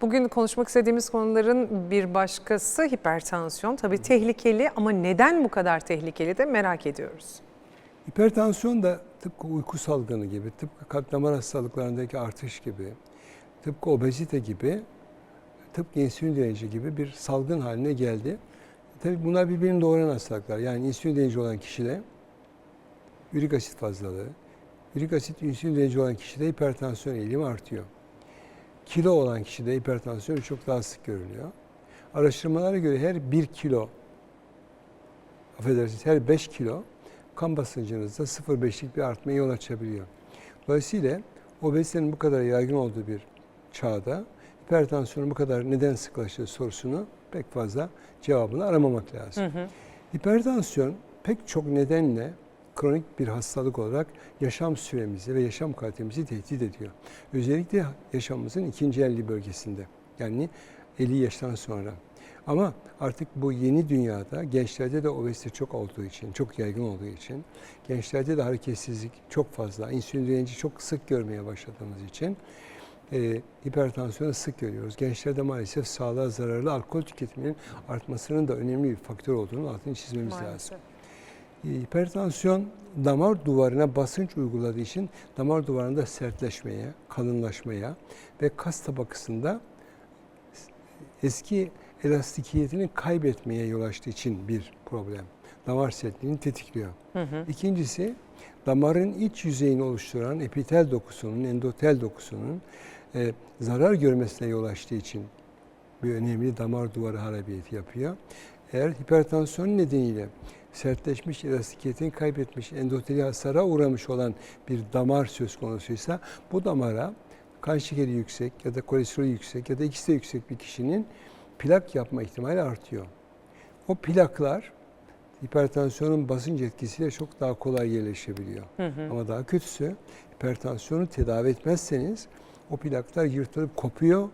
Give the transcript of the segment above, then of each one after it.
Bugün konuşmak istediğimiz konuların bir başkası hipertansiyon. Tabii tehlikeli ama neden bu kadar tehlikeli de merak ediyoruz. Hipertansiyon da tıpkı uyku salgını gibi, tıpkı kalp damar hastalıklarındaki artış gibi, tıpkı obezite gibi, tıpkı insülin direnci gibi bir salgın haline geldi. Tabii bunlar birbirini doğuran hastalıklar. Yani insülin direnci olan kişide ürik asit fazlalığı, ürik asit insülin direnci olan kişide hipertansiyon eğilimi artıyor. Kilo olan kişide hipertansiyon çok daha sık görülüyor. Araştırmalara göre her 1 kilo, affedersiniz her 5 kilo kan basıncınızda 0.5'lik bir artmaya yol açabiliyor. Dolayısıyla obezitenin bu kadar yaygın olduğu bir çağda hipertansiyonun bu kadar neden sıklaştığı sorusunu pek fazla cevabını aramamak lazım. Hı hı. Hipertansiyon pek çok nedenle kronik bir hastalık olarak yaşam süremizi ve yaşam kalitemizi tehdit ediyor. Özellikle yaşamımızın ikinci 50 bölgesinde. Yani 50 yaştan sonra. Ama artık bu yeni dünyada gençlerde de obezite çok olduğu için, çok yaygın olduğu için, gençlerde de hareketsizlik çok fazla, insülin direnci çok sık görmeye başladığımız için e, hipertansiyonu sık görüyoruz. Gençlerde maalesef sağlığa zararlı alkol tüketiminin artmasının da önemli bir faktör olduğunu altını çizmemiz lazım. Maalesef. E, Hipertansiyon damar duvarına basınç uyguladığı için damar duvarında sertleşmeye, kalınlaşmaya ve kas tabakasında eski elastikiyetini kaybetmeye yol açtığı için bir problem. Damar sertliğini tetikliyor. Hı hı. İkincisi damarın iç yüzeyini oluşturan epitel dokusunun, endotel dokusunun e, zarar görmesine yol açtığı için bir önemli damar duvarı harabiyeti yapıyor. Eğer hipertansiyon nedeniyle sertleşmiş, elastikiyetini kaybetmiş, endoteli hasara uğramış olan bir damar söz konusuysa bu damara kan şekeri yüksek ya da kolesterolü yüksek ya da ikisi de yüksek bir kişinin plak yapma ihtimali artıyor. O plaklar hipertansiyonun basınç etkisiyle çok daha kolay yerleşebiliyor. Hı hı. Ama daha kötüsü hipertansiyonu tedavi etmezseniz o plaklar yırtılıp kopuyor.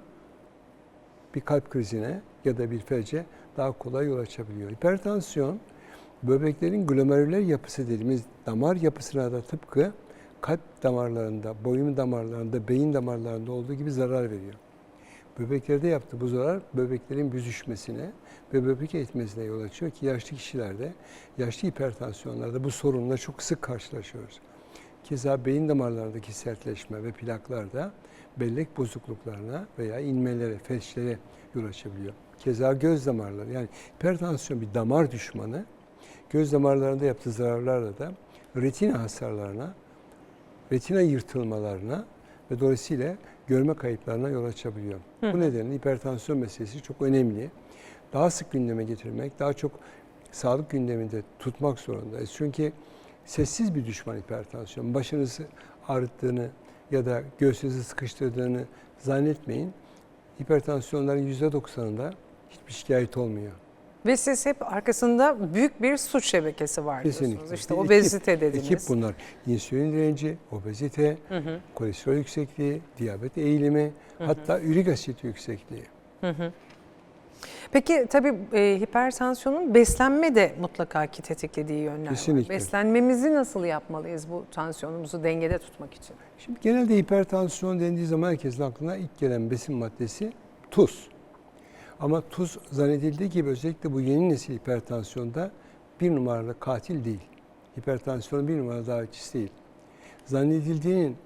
Bir kalp krizine ya da bir felce daha kolay yol açabiliyor. Hipertansiyon böbreklerin glomerüler yapısı dediğimiz damar yapısına da tıpkı kalp damarlarında, boyun damarlarında, beyin damarlarında olduğu gibi zarar veriyor. Böbreklerde yaptığı bu zarar böbreklerin büzüşmesine ve böbrek eğitmesine yol açıyor ki yaşlı kişilerde, yaşlı hipertansiyonlarda bu sorunla çok sık karşılaşıyoruz. Keza beyin damarlarındaki sertleşme ve plaklarda bellek bozukluklarına veya inmelere, felçlere yol açabiliyor. Keza göz damarları yani hipertansiyon bir damar düşmanı. Göz damarlarında yaptığı zararlarla da retina hasarlarına, retina yırtılmalarına ve dolayısıyla görme kayıplarına yol açabiliyor. Hı. Bu nedenle hipertansiyon meselesi çok önemli. Daha sık gündeme getirmek, daha çok sağlık gündeminde tutmak zorundayız. Çünkü sessiz bir düşman hipertansiyon. Başınızı ağrıttığını ya da göğsünüzü sıkıştırdığını zannetmeyin. Hipertansiyonların %90'ında hiçbir şikayet olmuyor. Ve siz hep arkasında büyük bir suç şebekesi var diyorsunuz. Kesinlikle. İşte Bir obezite ekip, dediniz. Ekip bunlar. İnsülin direnci, obezite, Hı hı. kolesterol yüksekliği, diyabet eğilimi, hatta ürik asit yüksekliği. Hı hı. Peki tabii e, hipertansiyonun beslenme de mutlaka ki tetiklediği yönler Kesinlikle. var. Beslenmemizi nasıl yapmalıyız bu tansiyonumuzu dengede tutmak için? Şimdi genelde hipertansiyon dendiği zaman herkesin aklına ilk gelen besin maddesi tuz. Ama tuz zannedildiği gibi özellikle bu yeni nesil hipertansiyonda bir numaralı katil değil. Hipertansiyonun bir numaralı davetçisi değil. Zannedildiğinin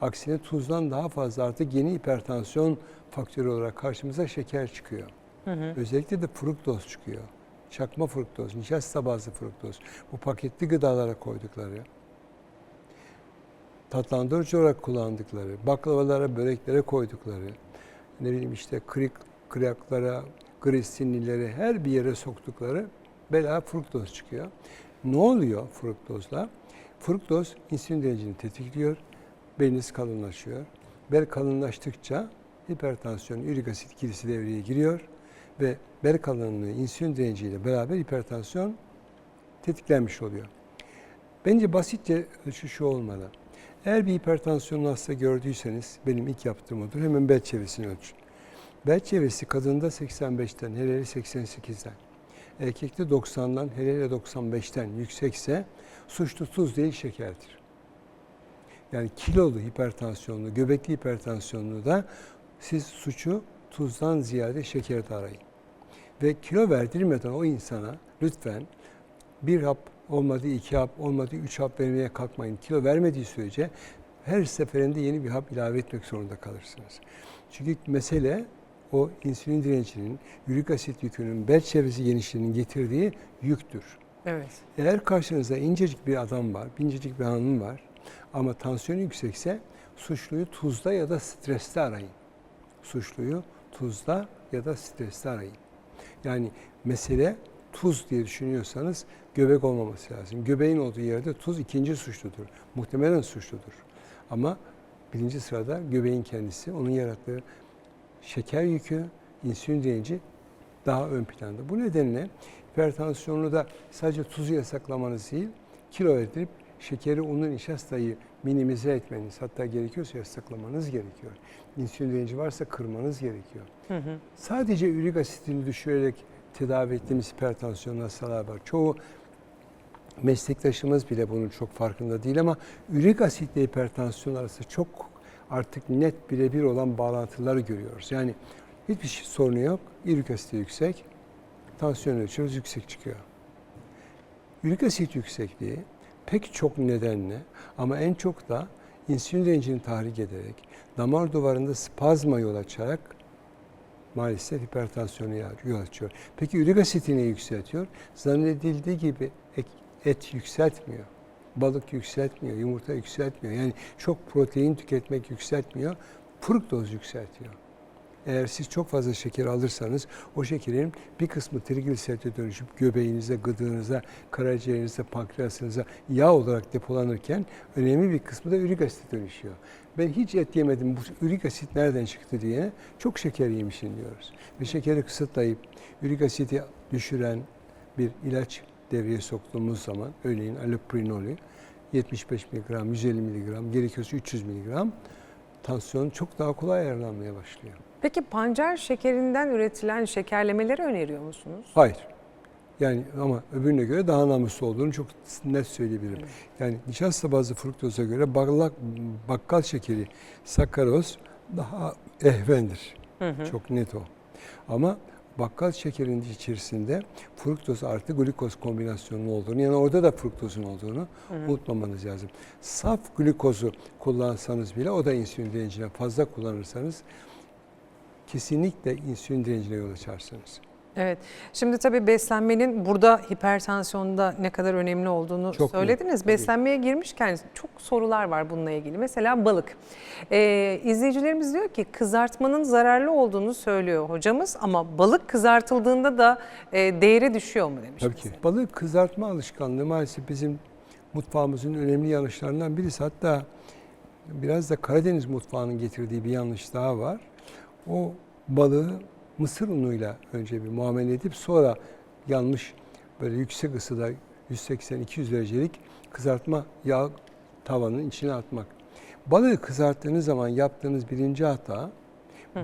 aksine tuzdan daha fazla artık yeni hipertansiyon faktörü olarak karşımıza şeker çıkıyor. Hı. Özellikle de fruktoz çıkıyor. Çakma fruktoz, nişasta bazlı fruktoz. Bu paketli gıdalara koydukları, tatlandırıcı olarak kullandıkları, baklavalara, böreklere koydukları, ne bileyim işte krik, kraklara, glisinlilere her bir yere soktukları bela fruktoz çıkıyor. Ne oluyor fruktozla? Fruktoz insülin direncini tetikliyor, beliniz kalınlaşıyor. Bel kalınlaştıkça hipertansiyon, ürik asit ikilisi devreye giriyor ve bel kalınlığı insülin direnciyle beraber hipertansiyon tetiklenmiş oluyor. Bence basitçe ölçü şu olmalı. Eğer bir hipertansiyonlu hasta gördüyseniz benim ilk yaptığım odur. Hemen bel çevresini ölçün. Bel çevresi kadında 85'ten, hele hele 88'den. Erkekte 90'dan, hele hele 95'ten yüksekse suçlu tuz değil şekerdir. Yani kilolu hipertansiyonlu, göbekli hipertansiyonlu da siz suçu tuzdan ziyade şekeri de arayın. Ve kilo verdirmeden o insana lütfen bir hap olmadı iki hap olmadı üç hap vermeye kalkmayın. Kilo vermediği sürece her seferinde yeni bir hap ilave etmek zorunda kalırsınız. Çünkü mesele o insülin direncinin, ürik asit yükünün, bel çevresi genişliğinin getirdiği yüktür. Evet. Eğer karşınızda incecik bir adam var, incecik bir hanım var ama tansiyonu yüksekse suçluyu tuzda ya da streste arayın. Suçluyu tuzda ya da streste arayın. Yani mesele tuz diye düşünüyorsanız göbek olmaması lazım. Göbeğin olduğu yerde tuz ikinci suçludur. Muhtemelen suçludur. Ama birinci sırada göbeğin kendisi, onun yarattığı şeker yükü, insülin direnci daha ön planda. Bu nedenle hipertansiyonlu da sadece tuzu yasaklamanız değil, kilo verdirip şekeri, unu, nişastayı minimize etmeniz, hatta gerekiyorsa yasaklamanız gerekiyor. İnsülin direnci varsa kırmanız gerekiyor. Hı hı. Sadece ürik asitini düşürerek tedavi ettiğimiz hipertansiyon hastalar var. Çoğu meslektaşımız bile bunun çok farkında değil ama ürik asitle hipertansiyon arası çok artık net birebir olan bağlantıları görüyoruz. Yani hiçbir şey sorunu yok. Ürik asiti yüksek, tansiyon ölçüyoruz yüksek çıkıyor. Ürik asit yüksekliği pek çok nedenle ama en çok da insülin direncini tahrik ederek damar duvarında spazma yol açarak maalesef hipertansiyonu yol açıyor. Peki ürik asitini yükseltiyor. Zannedildiği gibi et yükseltmiyor. Balık yükseltmiyor, yumurta yükseltmiyor. Yani çok protein tüketmek yükseltmiyor. Fruktoz yükseltiyor. Eğer siz çok fazla şeker alırsanız o şekerin bir kısmı trigliserite dönüşüp göbeğinize, gıdığınıza, karaciğerinize, pankreasınıza yağ olarak depolanırken önemli bir kısmı da ürik asite dönüşüyor. Ben hiç et yemedim bu ürik asit nereden çıktı diye çok şeker yemişim diyoruz. Ve şekeri kısıtlayıp ürik asiti düşüren bir ilaç devreye soktuğumuz zaman örneğin allopurinolü 75 mg, 150 mg, gerekiyorsa 300 mg tansiyon çok daha kolay ayarlanmaya başlıyor. Peki pancar şekerinden üretilen şekerlemeleri öneriyor musunuz? Hayır. Yani ama öbürüne göre daha namuslu olduğunu çok net söyleyebilirim. Yani nişasta bazlı fruktoza göre baklak, bakkal şekeri, sakaroz daha ehvendir. Hı hı. Çok net o. Ama bakkal şekerinin içerisinde fruktoz artı glikoz kombinasyonunun olduğunu yani orada da fruktozun olduğunu unutmamanız lazım. Saf glikozu kullansanız bile o da insülin direncine fazla kullanırsanız kesinlikle insülin direncine yol açarsınız. Evet. Şimdi tabii beslenmenin burada hipertansiyonda ne kadar önemli olduğunu Çok söylediniz. tabii. Beslenmeye girmişken çok sorular var bununla ilgili. Mesela balık. Ee, izleyicilerimiz diyor ki kızartmanın zararlı olduğunu söylüyor hocamız ama balık kızartıldığında da e, değeri düşüyor mu demiş. Tabii ki. Balık kızartma alışkanlığı maalesef bizim mutfağımızın önemli yanlışlarından birisi. Hatta biraz da Karadeniz mutfağının getirdiği bir yanlış daha var. O balığı mısır unuyla önce bir muamele edip sonra yanlış böyle yüksek ısıda 180-200 derecelik kızartma yağ tavanın içine atmak. Balığı kızarttığınız zaman yaptığınız birinci hata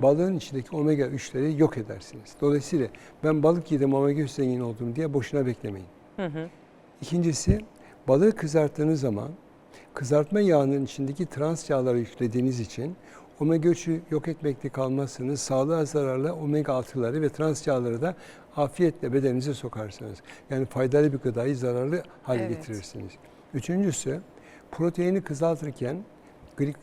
balığın içindeki omega 3'leri yok edersiniz. Dolayısıyla ben balık yedim omega 3 zengin oldum diye boşuna beklemeyin. Hı hı. İkincisi balığı kızarttığınız zaman kızartma yağının içindeki trans yağları yüklediğiniz için omega 3'ü yok etmekte kalmazsınız. Sağlığa zararlı omega 6'ları ve trans yağları da afiyetle bedeninize sokarsınız. Yani faydalı bir gıdayı zararlı hale Evet. getirirsiniz. Üçüncüsü proteini kızartırken glik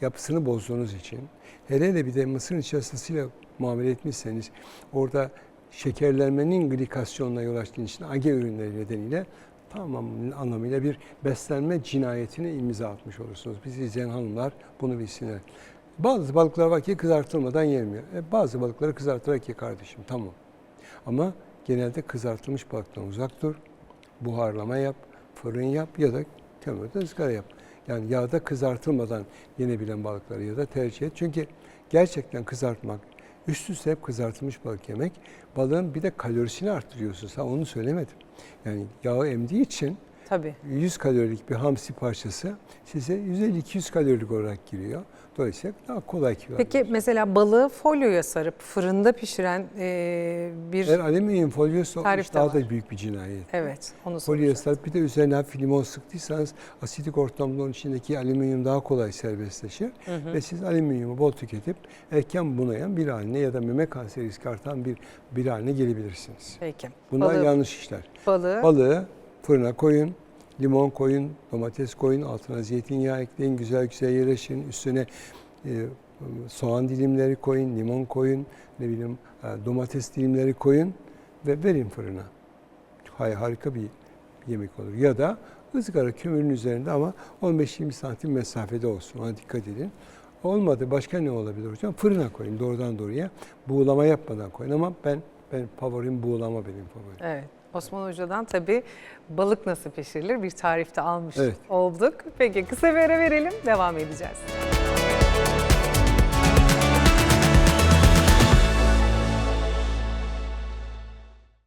yapısını bozduğunuz için hele hele bir de mısır nişastasıyla muamele etmişseniz orada şekerlenmenin glikasyonuna yol açtığı için age ürünleri nedeniyle tamam anlamıyla bir beslenme cinayetine imza atmış olursunuz. Biz izleyen hanımlar bunu bilsinler. Bazı balıklar var ki kızartılmadan yenmiyor. E, bazı balıkları kızartarak ye kardeşim tamam. Ama genelde kızartılmış balıktan uzak dur. Buharlama yap, fırın yap ya da kömürde ızgara yap. Yani yağda kızartılmadan yenebilen balıkları ya da tercih et. Çünkü gerçekten kızartmak, üst üste hep kızartılmış balık yemek, balığın bir de kalorisini arttırıyorsunuz. Ha onu söylemedim. Yani yağı emdiği için Tabii. 100 kalorilik bir hamsi parçası size 150-200 kalorilik olarak giriyor. Dolayısıyla daha kolay kilo Peki mesela balığı folyoya sarıp fırında pişiren e, bir... Eğer alüminyum folyosu Tarif daha var. da büyük bir cinayet. Evet, onu Folyoya soracağım. sarıp bir de üzerine hafif limon sıktıysanız asidik ortamda onun içindeki alüminyum daha kolay serbestleşir. Ve siz alüminyumu bol tüketip erken bunayan bir haline ya da meme kanseri riski artan bir, bir haline gelebilirsiniz. Peki. Bunlar Balığı- yanlış işler. Balığı, Balığı fırına koyun, limon koyun, domates koyun, altına zeytinyağı ekleyin, güzel güzel yerleştirin. Üstüne e, soğan dilimleri koyun, limon koyun, ne bileyim e, domates dilimleri koyun ve verin fırına. Hay harika bir yemek olur. Ya da ızgara kömürün üzerinde ama 15-20 santim mesafede olsun. Ona dikkat edin. Olmadı başka ne olabilir hocam? Fırına koyun doğrudan doğruya. Buğulama yapmadan koyun ama ben ben favorim buğulama benim favorim. evet. Osman Hoca'dan tabii balık nasıl pişirilir bir tarifte almış Evet. olduk. Peki kısa bir ara verelim, devam edeceğiz.